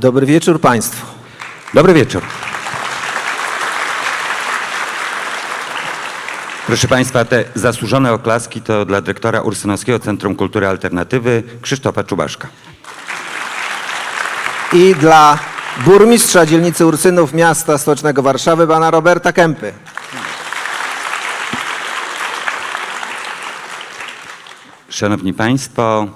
Dobry wieczór Państwu. Dobry wieczór. Proszę Państwa, te zasłużone oklaski to dla dyrektora Ursynowskiego Centrum Kultury Alternatywy Krzysztofa Czubaszka. I dla burmistrza dzielnicy Ursynów miasta stołecznego Warszawy, pana Roberta Kępy. Szanowni Państwo,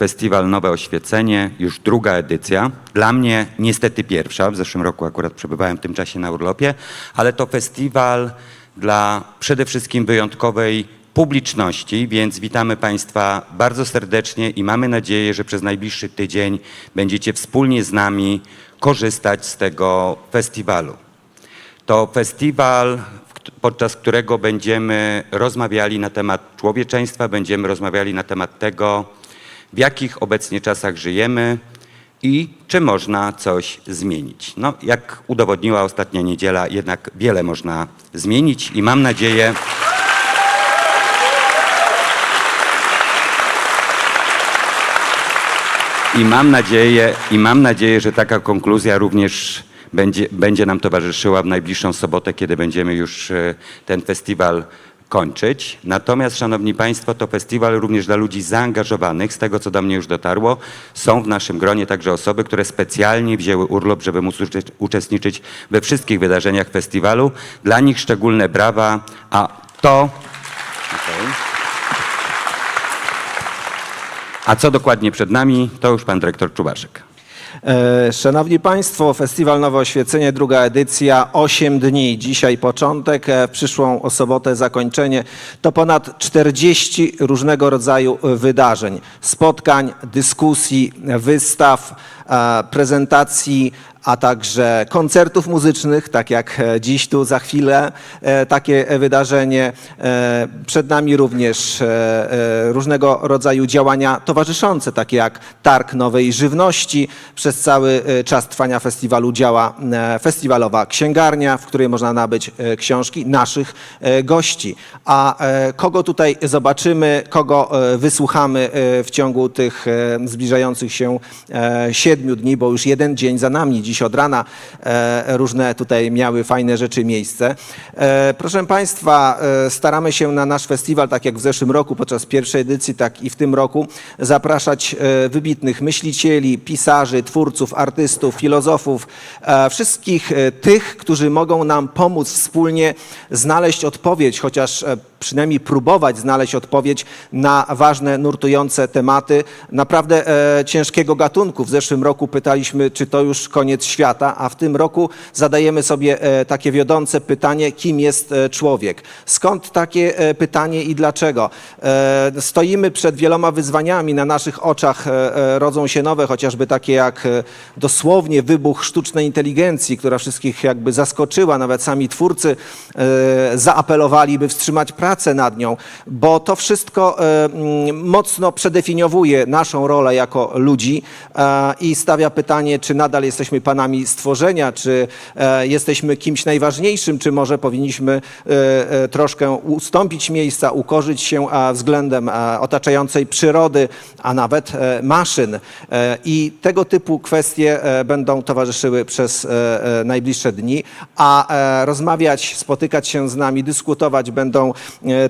festiwal Nowe Oświecenie, już druga edycja. Dla mnie niestety pierwsza, w zeszłym roku akurat przebywałem w tym czasie na urlopie, ale to festiwal dla przede wszystkim wyjątkowej publiczności, więc witamy Państwa bardzo serdecznie i mamy nadzieję, że przez najbliższy tydzień będziecie wspólnie z nami korzystać z tego festiwalu. To festiwal, podczas którego będziemy rozmawiali na temat człowieczeństwa, będziemy rozmawiali na temat tego, w jakich obecnie czasach żyjemy i czy można coś zmienić. No, jak udowodniła ostatnia niedziela, jednak wiele można zmienić i mam nadzieję, I mam nadzieję, i mam nadzieję, że taka konkluzja również będzie, będzie nam towarzyszyła w najbliższą sobotę, kiedy będziemy już e, ten festiwal kończyć. Natomiast, Szanowni Państwo, to festiwal również dla ludzi zaangażowanych. Z tego, co do mnie już dotarło, są w naszym gronie także osoby, które specjalnie wzięły urlop, żeby móc ucze- uczestniczyć we wszystkich wydarzeniach festiwalu. Dla nich szczególne brawa, a to... Okej. A co dokładnie przed nami, to już pan dyrektor Czubaszek. E, Szanowni Państwo, Festiwal Nowe Oświecenie, druga edycja, 8 dni. Dzisiaj początek, e, w przyszłą sobotę zakończenie. To ponad 40 różnego rodzaju wydarzeń, spotkań, dyskusji, wystaw, prezentacji, a także koncertów muzycznych, tak jak e, dziś tu za chwilę e, takie e, wydarzenie. E, Przed nami również e, e, różnego rodzaju działania towarzyszące, takie jak Targ Nowej Żywności. Przez cały e, czas trwania festiwalu działa e, festiwalowa księgarnia, w której można nabyć e, książki naszych e, gości. A e, kogo tutaj zobaczymy, kogo e, wysłuchamy e, w ciągu tych e, zbliżających się e, siedmiu dni, bo już jeden dzień za nami, dziś od rana e, różne tutaj miały fajne rzeczy miejsce. E, Proszę Państwa, e, staramy się na nasz festiwal, tak jak w zeszłym roku podczas pierwszej edycji, tak i w tym roku, zapraszać wybitnych myślicieli, pisarzy, twórców, artystów, filozofów, wszystkich tych, którzy mogą nam pomóc wspólnie znaleźć odpowiedź, chociaż przynajmniej próbować znaleźć odpowiedź na ważne, nurtujące tematy naprawdę e, ciężkiego gatunku. W zeszłym roku pytaliśmy, czy to już koniec świata, a w tym roku zadajemy sobie e, takie wiodące pytanie, kim jest e, człowiek? Skąd takie e, pytanie i dlaczego? E, stoimy przed wieloma wyzwaniami, na naszych oczach e, e, rodzą się nowe, chociażby takie jak e, dosłownie wybuch sztucznej inteligencji, która wszystkich jakby zaskoczyła, nawet sami twórcy e, zaapelowali, by wstrzymać pracę nad nią, bo to wszystko e, mm, mocno przedefiniowuje naszą rolę jako ludzi e, i stawia pytanie, czy nadal jesteśmy panami stworzenia, czy e, jesteśmy kimś najważniejszym, czy może powinniśmy troszkę ustąpić miejsca, ukorzyć się względem otaczającej przyrody, a nawet maszyn. I tego typu kwestie będą towarzyszyły przez najbliższe dni, a rozmawiać, spotykać się z nami, dyskutować będą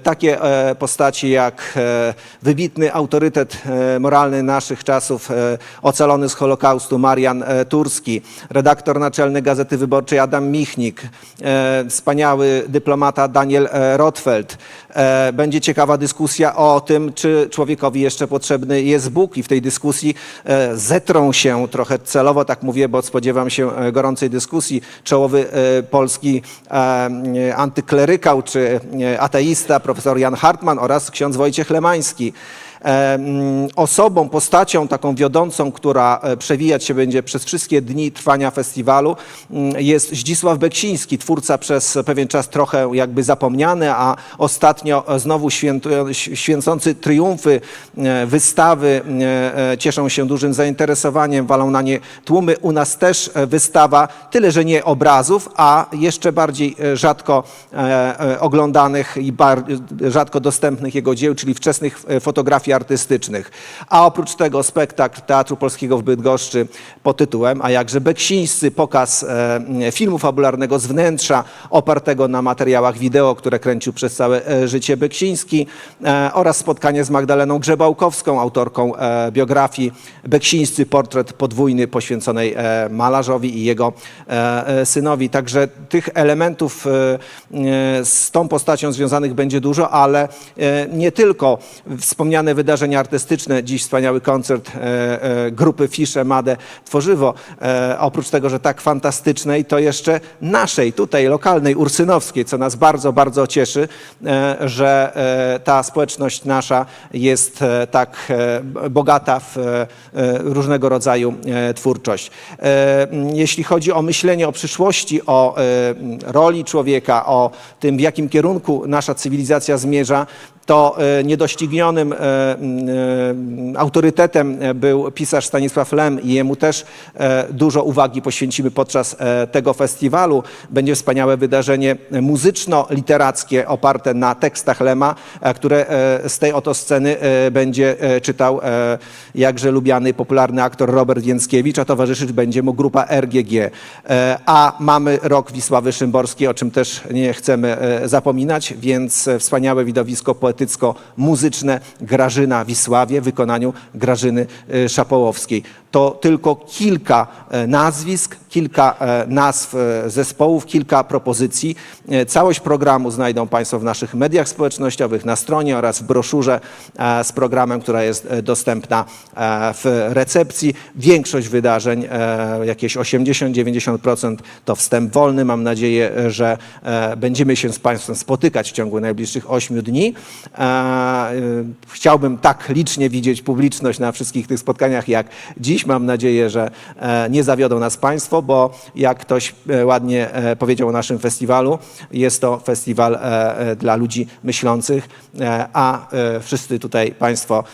takie e, postaci jak e, wybitny autorytet e, moralny naszych czasów, e, ocalony z Holokaustu Marian e, Turski, redaktor naczelny Gazety Wyborczej Adam Michnik, e, wspaniały dyplomata Daniel e, Rotfeld. E, Będzie ciekawa dyskusja o tym, czy człowiekowi jeszcze potrzebny jest Bóg i w tej dyskusji e, zetrą się trochę celowo, tak mówię, bo spodziewam się e, gorącej dyskusji, czołowy polski antyklerykał czy ateista profesor Jan Hartman oraz ksiądz Wojciech Lemański. E, Osobą, postacią taką wiodącą, która e, przewijać się będzie przez wszystkie dni trwania festiwalu mm, jest Zdzisław Beksiński, twórca przez pewien czas trochę jakby zapomniany, a ostatnio e, znowu świętu- święcący triumfy e, wystawy e, e, cieszą się dużym zainteresowaniem, walą na nie tłumy. U nas też e, wystawa, tyle że nie obrazów, a jeszcze bardziej e, rzadko e, e, oglądanych i rzadko dostępnych jego dzieł, czyli wczesnych e, fotografii artystycznych. A oprócz tego spektakl Teatru Polskiego w Bydgoszczy pod tytułem A jakże Beksińscy, pokaz e, filmu fabularnego z wnętrza opartego na materiałach wideo, które kręcił przez całe e, życie Beksiński e, oraz spotkanie z Magdaleną Grzebałkowską, autorką biografii Beksińscy, portret podwójny poświęconej malarzowi i jego synowi. Także tych elementów z tą postacią związanych będzie dużo, ale nie tylko wspomniane wydarzenia artystyczne, dziś wspaniały koncert e, e, grupy Fisze, Made, Tworzywo, e, oprócz tego, że tak fantastycznej, to jeszcze naszej, tutaj lokalnej, ursynowskiej, co nas bardzo, bardzo cieszy, że ta społeczność nasza jest tak bogata w różnego rodzaju twórczość. Jeśli chodzi o myślenie o przyszłości, o roli człowieka, o tym, w jakim kierunku nasza cywilizacja zmierza, to e, niedoścignionym e, m, e, autorytetem był pisarz Stanisław Lem i jemu też dużo uwagi poświęcimy podczas tego festiwalu. Będzie wspaniałe wydarzenie muzyczno-literackie oparte na tekstach Lema, które z tej oto sceny będzie czytał jakże lubiany, popularny aktor Robert Więckiewicz, a towarzyszyć będzie mu grupa RGG. A mamy rok Wisławy Szymborskiej, o czym też nie chcemy zapominać, więc wspaniałe widowisko poetycko-muzyczne Grażyna Wisławie w wykonaniu Grażyny e, Szapołowskiej. To tylko kilka e, nazwisk, kilka e, nazw e, zespołów, kilka propozycji. Całość programu znajdą Państwo w naszych mediach społecznościowych, na stronie oraz w broszurze z programem, która jest dostępna w recepcji. Większość wydarzeń, jakieś 80-90% to wstęp wolny. Mam nadzieję, że będziemy się z Państwem spotykać w ciągu najbliższych 8 dni. Chciałbym tak licznie widzieć publiczność na wszystkich tych spotkaniach jak dziś. Mam nadzieję, że e, nie zawiodą nas Państwo, bo jak ktoś e, ładnie e, powiedział o naszym festiwalu, jest to festiwal dla ludzi myślących, a wszyscy tutaj Państwo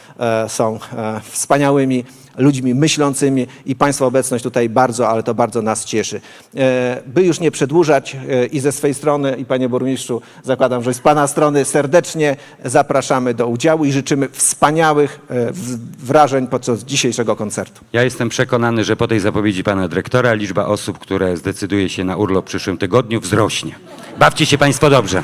są wspaniałymi ludźmi myślącymi i Państwa obecność tutaj bardzo, ale to bardzo nas cieszy. E, By już nie przedłużać e, i ze swej strony, i Panie Burmistrzu, zakładam, że z Pana strony serdecznie zapraszamy do udziału i życzymy wspaniałych e, wrażeń podczas dzisiejszego koncertu. Ja jestem przekonany, że po tej zapowiedzi pana dyrektora liczba osób, które zdecyduje się na urlop w przyszłym tygodniu wzrośnie. Bawcie się państwo dobrze.